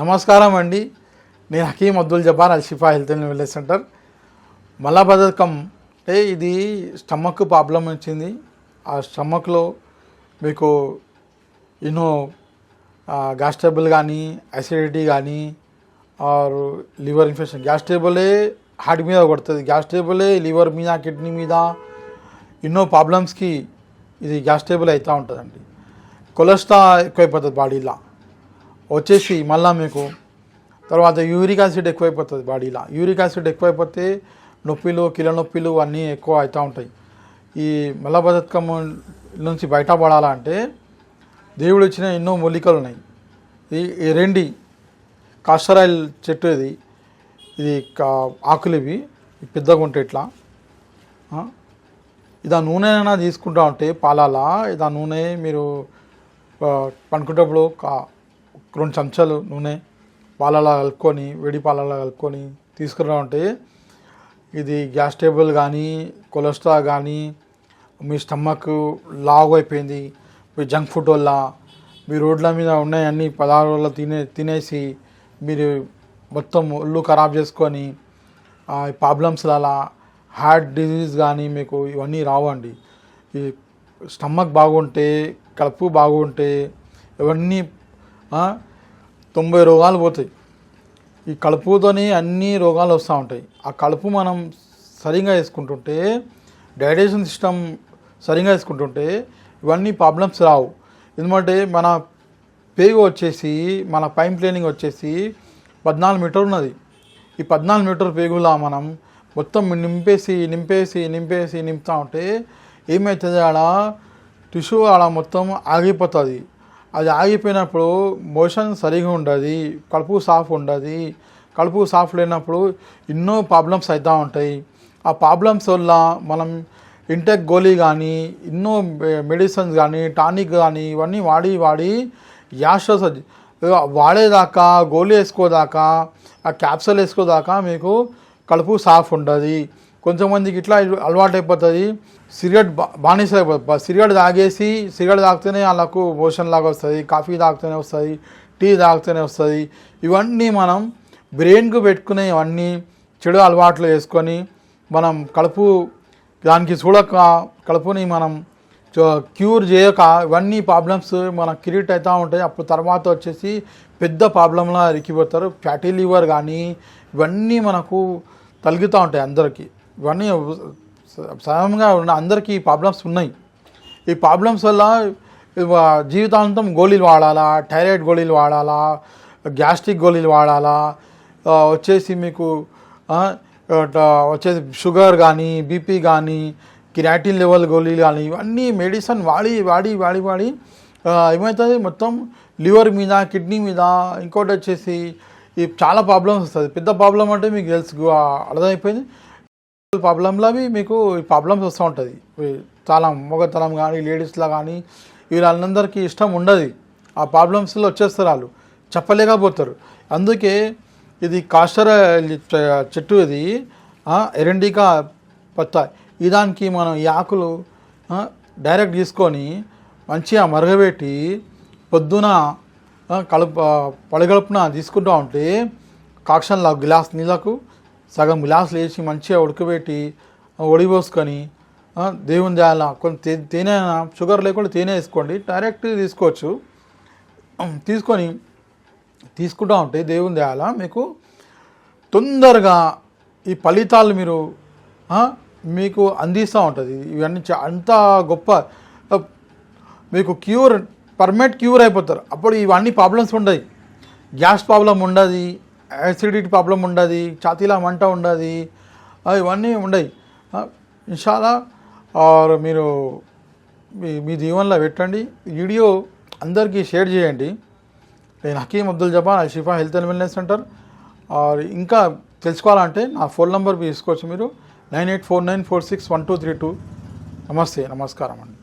నమస్కారం అండి. నేను Hakeem Abdul Jabbar Al Shifa health and wellness centre. మలబద్ధకం అంటే ఇది స్టమక్ ప్రాబ్లం వచ్చింది. ఆ స్టమక్లో మీకు ఎన్నో గ్యాస్టేబుల్ కానీ అసిడిటీ కానీ ఆర్ లివర్ ఇన్ఫెక్షన్. గ్యాస్టేబులే హార్ట్ మీద కొడుతుంది. గ్యాస్టేబులే లివర్ మీద కిడ్నీ మీద ఎన్నో ప్రాబ్లమ్స్కి ఇది గ్యాస్టేబుల్ అవుతూ ఉంటుందండి. కొలెస్ట్రాల్ ఎక్కువైపోతుంది బాడీలో. వచ్చేసి మళ్ళా మీకు తర్వాత యూరిక్ యాసిడ్ ఎక్కువైపోతుంది బాడీలో. యూరిక్ యాసిడ్ ఎక్కువైపోతే నొప్పిలు కిలో నొప్పిలు అన్నీ ఎక్కువ అవుతూ ఉంటాయి. ఈ మలబద్ధకం నుంచి బయటపడాలంటే దేవుడు ఇచ్చిన ఎన్నో మూలికలు ఉన్నాయి. ఈ రెండి కాస్టరాయిల్ చెట్టు ఇది. ఇది ఆకులు ఇవి. పెద్దగా ఉంటాయి ఇట్లా. ఇదా ఇది ఆ నూనె తీసుకుంటా ఉంటే పాలాల? ఇది ఆ నూనె మీరు పండుకుంటప్పుడు కా- రెండు చెంచాలు నూనె పాలలా కలుపుకొని వేడి పాలలో కలుపుకొని తీసుకురావంటే ఇది గ్యాస్ టేబుల్ కానీ కొలెస్ట్రాల్ కానీ మీ స్టమక్ లావు అయిపోయింది మీ జంక్ ఫుడ్ వల్ల మీ రోడ్ల మీద ఉన్నాయన్నీ అన్ని పదార్థాలు తినే తినేసి మీరు మొత్తం ఒళ్ళు ఖరాబ్ చేసుకొని ప్రాబ్లమ్స్ అలా హార్ట్ డిజీజ్ కానీ మీకు ఇవన్నీ రావండి. ఈ స్టమక్ బాగుంటే కడుపు బాగుంటే ఇవన్నీ తొంభై రోగాలు పోతాయి. ఈ కలుపుతోనే అన్ని రోగాలు వస్తూ ఉంటాయి. ఆ కలుపు మనం సరిగా వేసుకుంటుంటే డైజెషన్ సిస్టమ్ సరిగా వేసుకుంటుంటే ఇవన్నీ ప్రాబ్లమ్స్ రావు. ఎందుకంటే మన పేగు వచ్చేసి మన పైప్ లైనింగ్ వచ్చేసి పద్నాలుగు మీటర్ ఉన్నది. ఈ పద్నాలుగు మీటర్ పేగులా మనం మొత్తం నింపేసి నింపేసి నింపేసి నింపుతా ఉంటే ఏమవుతుంది ఆడ టిష్యూ ఆడ మొత్తం ఆగిపోతుంది. అది ఆగిపోయినప్పుడు మోషన్ సరిగా ఉండదు కడుపు సాఫ్ ఉండదు. కడుపు సాఫ్ లేనప్పుడు ఎన్నో ప్రాబ్లమ్స్ అవుతూ ఉంటాయి. ఆ ప్రాబ్లమ్స్ వల్ల మనం ఇంటెక్ గోళీ కానీ ఎన్నో మెడిసిన్స్ కానీ టానిక్ కానీ ఇవన్నీ వాడి వాడి యాషస్ వాడేదాకా గోళీ వేసుకోదాకా ఆ క్యాప్సూల్ వేసుకోదాకా మీకు కడుపు సాఫ్ ఉండదు. కొంతమందికి ఇట్లా అలవాటు అయిపోతుంది సిగరెట్ బానిస అయిపోతుంది సిగరెట్ తాగేసి సిగరెట్ తాగితేనే వాళ్ళకు మోషన్ లాగా వస్తుంది. కాఫీ తాగితేనే వస్తుంది. టీ తాగితేనే వస్తుంది. ఇవన్నీ మనం బ్రెయిన్కు పెట్టుకునే ఇవన్నీ చెడు అలవాట్లు వేసుకొని మనం కడుపు దానికి చూడక కడుపుని మనం క్యూర్ చేయక ఇవన్నీ ప్రాబ్లమ్స్ మన క్రియేట్ అవుతూ ఉంటాయి. అప్పుడు తర్వాత వచ్చేసి పెద్ద ప్రాబ్లంలా ఇరికిపోతారు. ఫ్యాటీ లివర్ కానీ ఇవన్నీ మనకు తలుగుతూ ఉంటాయి అందరికీ. ఇవన్నీ సమంగా ఉన్న అందరికీ ప్రాబ్లమ్స్ ఉన్నాయి. ఈ ప్రాబ్లమ్స్ వల్ల జీవితాంతం గోళీలు వాడాలా థైరాయిడ్ గోళీలు వాడాలా గ్యాస్ట్రిక్ గోళీలు వాడాలా వచ్చేసి మీకు వచ్చేసి షుగర్ కానీ బీపీ కానీ కిరాటిన్ లెవెల్ గోళీలు కానీ ఇవన్నీ మెడిసిన్ వాడి వాడి వాడి వాడి ఏమవుతుంది మొత్తం లివర్ మీద కిడ్నీ మీద ఇంకోటి వచ్చేసి ఈ చాలా ప్రాబ్లమ్స్ వస్తుంది. పెద్ద ప్రాబ్లం అంటే మీకు తెలుసు అర్థమైపోయింది? ప్రాబ్లంలో అవి మీకు ఈ ప్రాబ్లమ్స్ వస్తూ ఉంటుంది. చాలా మొగతనం కానీ లేడీస్లో కానీ వీళ్ళందరికీ ఇష్టం ఉండదు. ఆ ప్రాబ్లమ్స్లో వచ్చేస్తారు వాళ్ళు. చెప్పలేకపోతారు. అందుకే ఇది కాస్టర్ చెట్టు ఇది ఎరండికా పత్త. ఈ దానికి మనం ఈ ఆకులు డైరెక్ట్ తీసుకొని మంచిగా మరగబెట్టి పొద్దున కలుపు పడగలుపున తీసుకుంటూ ఉంటే కాక్షన్లో గ్లాస్ నీళ్ళకు సగం గ్లాసులు వేసి మంచిగా ఉడకబెట్టి ఒడిపోసుకొని దేవుని దేయాల కొంచెం తేనె షుగర్ లేకుండా తేనె వేసుకోండి డైరెక్ట్ తీసుకోవచ్చు. తీసుకొని తీసుకుంటా ఉంటే దేవుని దయాల మీకు తొందరగా ఈ ఫలితాలు మీరు మీకు అందిస్తూ ఉంటుంది. ఇవన్నీ చా- అంత గొప్ప మీకు క్యూర్ పర్మనెంట్ క్యూర్ అయిపోతారు. అప్పుడు ఇవన్నీ ప్రాబ్లమ్స్ ఉండవు గ్యాస్ ప్రాబ్లం ఉండదు. యాసిడిటీ ప్రాబ్లం ఉండదు ఛాతీలా మంట ఉండదు ఇవన్నీ ఉండవు ఇన్షాలా ఆర్ మీరు మీ మీ దీవెనలో పెట్టండి. వీడియో అందరికీ షేర్ చేయండి. నేను Hakeem Abdul జబాన్ అషిఫా Shifa health and wellness centre. Or ఇంకా తెలుసుకోవాలంటే నా ఫోన్ నెంబర్ తీసుకోవచ్చు మీరు. Nine eight four nine four six one two three two. నమస్తే నమస్కారం అండి.